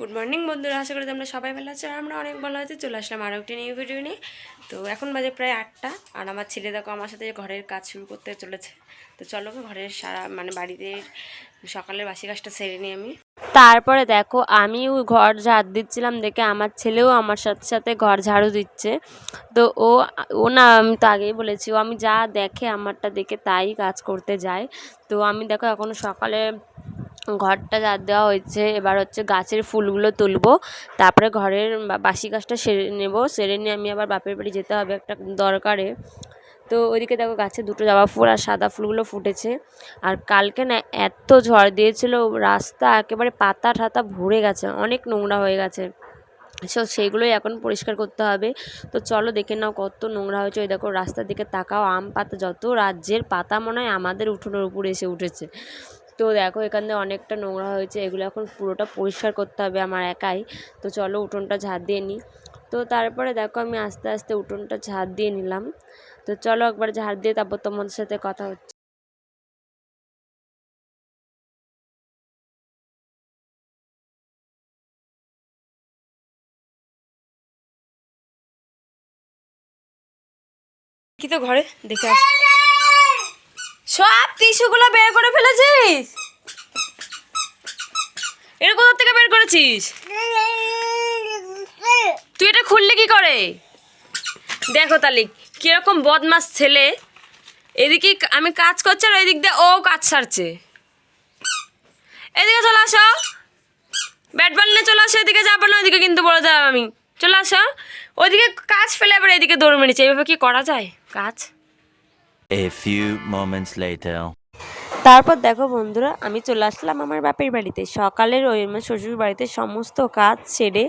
Good morning বন্ধুরা, আশা করি তোমরা সবাই ভালো আছো আর আমরা অনেক ভালো আছি। চলে আসলাম আরও একটি নিউ ভিডিও নিয়ে। তো এখন বাজে প্রায় আটটা আর আমার ছেলে দেখো আমার সাথে ঘরের কাজ শুরু করতে চলেছে। তো চলো ঘরের সারা মানে বাড়িতে সকালের বাসি কাজটা সেরে নিই আমি। তারপরে দেখো আমিও ঘর ঝাড় দিচ্ছিলাম দেখে আমার ছেলেও আমার সাথে সাথে ঘর ঝাড়ু দিচ্ছে। তো ও ও না, আমি তো আগেই বলেছি, ও আমি যা দেখে আমারটা দেখে তাই কাজ করতে যায়। তো আমি দেখো এখন সকালে ঘরটা ঝাড় দেওয়া হয়েছে, এবার হচ্ছে গাছের ফুলগুলো তুলবো, তারপরে ঘরের বাসি গাছটা সেরে নেব, সেরে নিয়ে আমি আবার বাপের বাড়ি যেতে হবে একটা দরকারে। তো ওইদিকে দেখো গাছে দুটো জবা ফুল আর সাদা ফুলগুলো ফুটেছে। আর কালকে না এত ঝড় দিয়েছিল, রাস্তা একেবারে পাতা ঠাতা ভরে গেছে, অনেক নোংরা হয়ে গেছে। সো সেইগুলোই এখন পরিষ্কার করতে হবে। তো চলো দেখে নাও কত নোংরা হয়েছে। ওই দেখো রাস্তার দিকে তাকাও, আম পাতা যত রাজ্যের পাতা মনে হয় আমাদের উঠোনের উপরে এসে উঠেছে। তো দেখো এখান থেকে অনেকটা নোংরা হয়েছে, এগুলো এখন পুরোটা পরিষ্কার করতে হবে আমার একাই। তো চলো উঠোনটা ঝাড় দিয়ে নিই। তো তারপরে দেখো আমি আস্তে আস্তে উঠোনটা ঝাড় দিয়ে নিলাম। তো চলো একবার ঝাড় দিয়ে তারপর তোমাদের সাথে কথা হচ্ছে। কি তো ঘরে? দেখে আস। সব টিস্যুগুলো বের করে ফেলেছিস? এটা কোথা থেকে বের করেছিস? তুই এটা খুললে কি করে? দেখো তাহলে কীরকম বদমাস ছেলে। এদিকে আমি কাজ করছি আর এদিক দিয়ে ও কাজ সারছে। এদিকে চলে আসো। ব্যাট বল নিয়ে চলে আসো, এদিকে যাব না ওদিকে কিন্তু বলে দিলাম আমি। চলে আসো। ওইদিকে কাজ ফেলে আবার এদিকে দৌড় মেরেছে এভাবে কি করা যায়? কাজ? A few moments later. তারপর দেখো বন্ধুরা, আমি চলে আসলাম আমার বাপের বাড়িতে। সকালের ওই আমার শ্বশুর বাড়িতে সমস্ত কাজ সেরে,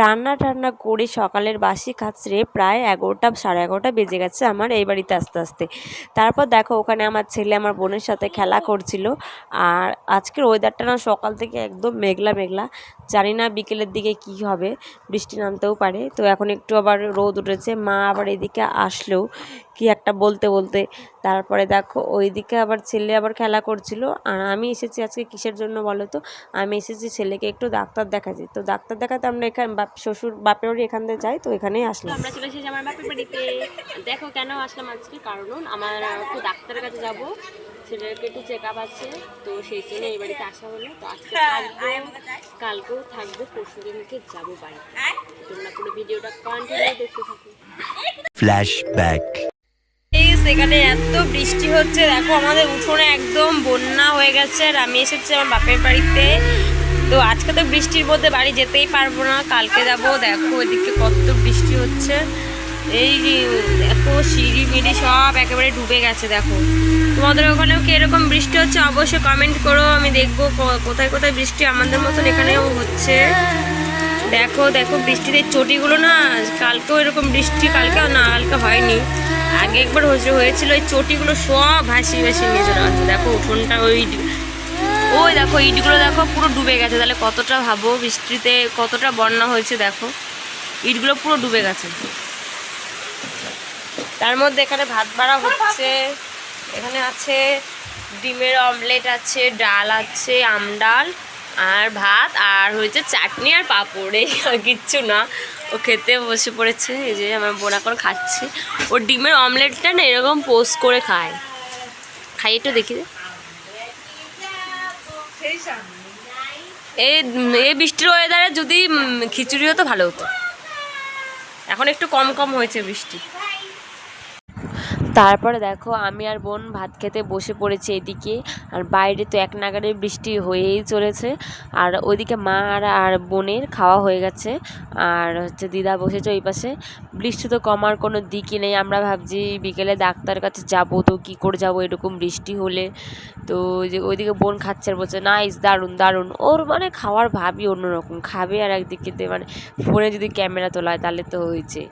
রান্না টান্না করে সকালের বাসি কাজ সেরে প্রায় এগারোটা, সাড়ে এগারোটা বেজে গেছে আমার এই বাড়িতে আস্তে আস্তে। তারপর দেখো ওখানে আমার ছেলে আমার বোনের সাথে খেলা করছিল। আর আজকের ওয়েদারটা না সকাল থেকে একদম মেঘলা মেঘলা। জানি না বিকেলের দিকে কি হবে, বৃষ্টি নামতেও পারে। তো এখন একটু আবার রোদ উঠেছে, মা আবার এদিকে আসলেও কি একটা বলতে বলতে। তারপরে দেখো ওইদিকে আবার ছেলে আবার খেলা করছিল। আর আমি এসেছি আজকে কিসের জন্য বলো তো? আমি এসেছি ছেলেকে একটু ডাক্তার দেখাচ্ছি তো ডাক্তার দেখাতে আমরা এখানে বাপ শ্বশুর বাপের বাড়ি এখান থেকে যাই তো এখানেই আসলাম। আমরা চলে এসেছি আমার বাপের বাড়িতে। দেখো কেন আসলাম আজকে? কারণ আমার একটু ডাক্তারের কাছে যাব। ছেলেকে একটু চেক আপ আছে তো সেই জন্য এই বাড়িতে আসা হলো। তো আজকে কালকেও থাকব পরশু দিনকে যাব বাড়িতে। তোমরা পুরো ভিডিওটা কন্টিনিউ দেখতে থাকো। Flashback. এই সেখানে এত বৃষ্টি হচ্ছে। দেখো, আমাদের উঠোনে একদম বন্যা হয়ে গেছে আর আমি এসেছি আমার বাপের বাড়িতে। তো আজকে তো বৃষ্টির মধ্যে বাড়ি যেতেই পারব না, কালকে যাব। দেখো, এদিকে কত বৃষ্টি হচ্ছে। এই দেখো, সিঁড়ি মিড়ি সব একেবারে ডুবে গেছে, দেখো। তোমাদের ওখানেও কি এরকম বৃষ্টি হচ্ছে অবশ্যই কমেন্ট করো। আমি দেখব কোথায় কোথায় বৃষ্টি আমাদের মতন এখানেও হচ্ছে। দেখো দেখো বৃষ্টিতে চটিগুলো না, কালকেও এরকম বৃষ্টি কালকে না, কালকে হয়নি। আগে একবার হয়েছে হয়েছিল ওই চটিগুলো সব ভাসি ভাসি নিয়ে চলে গেছে দেখো, উঠোনটা ওই ওই দেখো, ইটগুলো দেখো, পুরো ডুবে গেছে। তাহলে কতটা ভাবো, বৃষ্টিতে কতটা বন্যা হয়েছে দেখো। ইটগুলো পুরো ডুবে গেছে। তার মধ্যে এখানে ভাত বাড়া হচ্ছে। এখানে আছে ডিমের অমলেট আছে, ডাল আছে, আম ডাল আর ভাত, আর হয়েছে চাটনি আর পাঁপড়। কিচ্ছু না। ও খেতে বসে পড়েছে, এই যে আমার বোন এখন খাচ্ছে। ও ডিমের অমলেটটা না এরকম পোস্ট করে খায়। খাই একটু দেখি। এই এই বৃষ্টির ওয়েদারে যদি খিচুড়ি হতো ভালো হতো। এখন একটু কম কম হয়েছে বৃষ্টি। তারপরে দেখো, আমি আর বোন ভাত খেতে বসে পড়েছি এদিকে। আর বাইরে তো এক নাগারে বৃষ্টি হয়েই চলেছে। আর ওইদিকে মা আর আর বোনের খাওয়া হয়ে গেছে। আর হচ্ছে দিদা বসেছে ওই পাশে। বৃষ্টি তো কমার কোনো দিকই নেই। আমরা ভাবছি বিকেলে ডাক্তার কাছে যাব তো কী করে যাব এরকম বৃষ্টি হলে। তো যে ওইদিকে বোন খাচ্ছে আর বলছে, নাইস, দারুণ দারুণ। ওর মানে খাওয়ার ভাবই অন্যরকম। খাবে আর একদিকে মানে ফোনে যদি ক্যামেরা তোলা হয় তাহলে তো হয়েছে।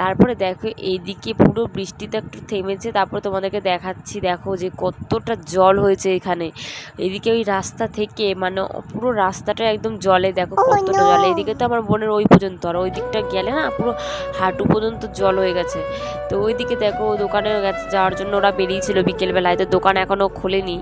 তারপরে দেখো এইদিকে পুরো বৃষ্টিতে একটু থেমে নেমেছে তারপর তোমাদেরকে দেখাচ্ছি দেখো যে কতটা জল হয়েছে এখানে। এদিকে ওই রাস্তা থেকে মানে পুরো রাস্তাটা একদম জলে দেখো কতটা জল। এদিকে তো আমার বোনের ওই পর্যন্ত আর ওই দিকটা গেলে না পুরো হাঁটু পর্যন্ত জল হয়ে গেছে। তো ওইদিকে দেখো দোকানে গেছে যাওয়ার জন্য ওরা বেরিয়েছিল বিকেলবেলায় তো দোকান এখনও খোলেনি।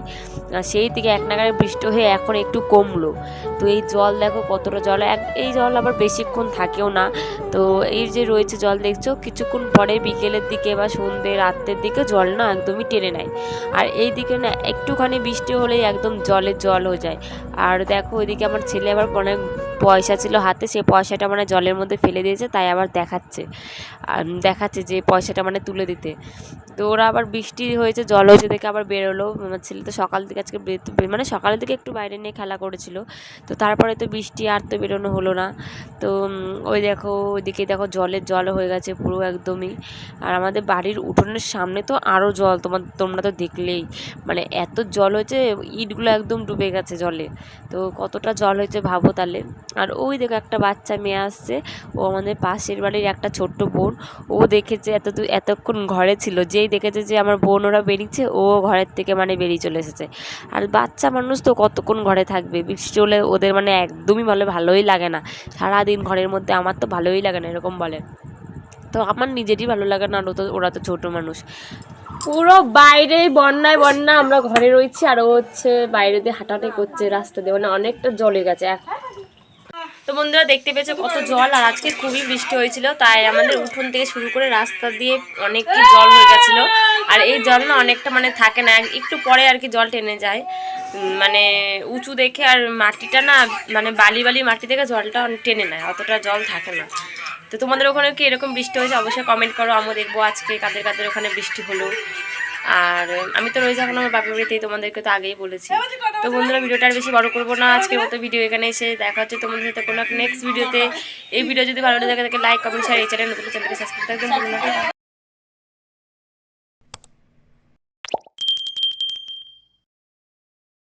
আর সেই থেকে এক নাগারে বৃষ্টি হয়ে এখন একটু কমলো। তো এই জল দেখো কতটা জল এক এই জল আবার বেশিক্ষণ থাকেও না। তো এই যে রয়েছে জল দেখছ? কিছুক্ষণ পরে বিকেলের দিকে বা সন্ধ্যে রাত্রের দিকে জল না একদমই টেনে নেয়। আর এই দিকে না একটুখানি বৃষ্টি হলেই একদম জলে জল হয়ে যায়। আর দেখো ওইদিকে আমার ছেলে আবার অনেক পয়সা ছিল হাতে, সে পয়সাটা মানে জলের মধ্যে ফেলে দিয়েছে, তাই আবার দেখাচ্ছে। দেখাচ্ছে যে পয়সাটা মানে তুলে দিতে। তো ওরা আবার বৃষ্টি হয়েছে জল হয়েছে দেখে আবার বেরোলো। আমার ছেলে তো সকাল থেকে আজকে মানে সকালের দিকে একটু বাইরে নিয়ে খেলা করেছিল। তো তারপরে তো বৃষ্টি আর তো বেরোনো হলো না। তো ওই দেখো, ওইদিকে দেখো জলের জল হয়ে গেছে পুরো একদমই। আর আমাদের বাড়ির উঠোনের সামনে তো আরও জল, তোমার তোমরা তো দেখলেই। মানে এত জল হয়েছে, ইটগুলো একদম ডুবে গেছে জলে। তো কতটা জল হয়েছে ভাবো তাহলে। আর ওই দেখো একটা বাচ্চা মেয়ে আসছে, ও আমাদের পাশের বাড়ির একটা ছোট্ট বোন। ও দেখেছে এত এতক্ষণ ঘরে ছিল, যেই দেখেছে যে আমার বোন ওরা বেরিয়েছে, ও ঘরের থেকে মানে বেরিয়ে চলে এসেছে। আর বাচ্চা মানুষ তো কতক্ষণ ঘরে থাকবে? বৃষ্টি হলে ওদের মানে একদমই বলে ভালোই লাগে না। সারাদিন ঘরের মধ্যে আমার তো ভালোই লাগে না, এরকম বলে। তো আমার নিজেরই ভালো লাগে না, আর ও তো, ওরা তো ছোটো মানুষ। পুরো বাইরে বন্যায় বন্যা, আমরা ঘরে রয়েছি, আর ও হচ্ছে বাইরে দিয়ে হাঁটাহাঁটি করছে রাস্তা দিয়ে মানে অনেকটা জলে গেছে। বন্ধুরা দেখতে পেয়েছ কত জল, আর আজকে খুবই বৃষ্টি হয়েছিল, তাই আমাদের উঠোন থেকে শুরু করে রাস্তা দিয়ে অনেকই জল হয়ে গেছিল। আর এই জল না অনেকটা মানে থাকে না, একটু পরে আর কি জল টেনে যায়। মানে উঁচু দেখে আর মাটিটা না মানে বালি বালি মাটি থেকে জলটা অনেক টেনে নেয়, অতটা জল থাকে না। তো তোমাদের ওখানে কি এরকম বৃষ্টি হয়েছে? অবশ্যই কমেন্ট করো আমি দেখব আজকে কাদের কাদের ওখানে বৃষ্টি হলো। আর আমি তো রয়ে এখন আমার বাপের বাড়িতেই তোমাদেরকে তো আগেই বলেছি। তো বন্ধুরা ভিডিওটা আর বেশি বড় করব না। আজকের মতো ভিডিও এখানে এসে দেখা হচ্ছে তোমাদের সাথে কোনো নেক্সট ভিডিওতে এই ভিডিও যদি ভালো লাগে তাকে লাইক কমেন্ট শেয়ার এই চ্যানেল নতুন চ্যানেলকে সাবস্ক্রাইব করতে একদম।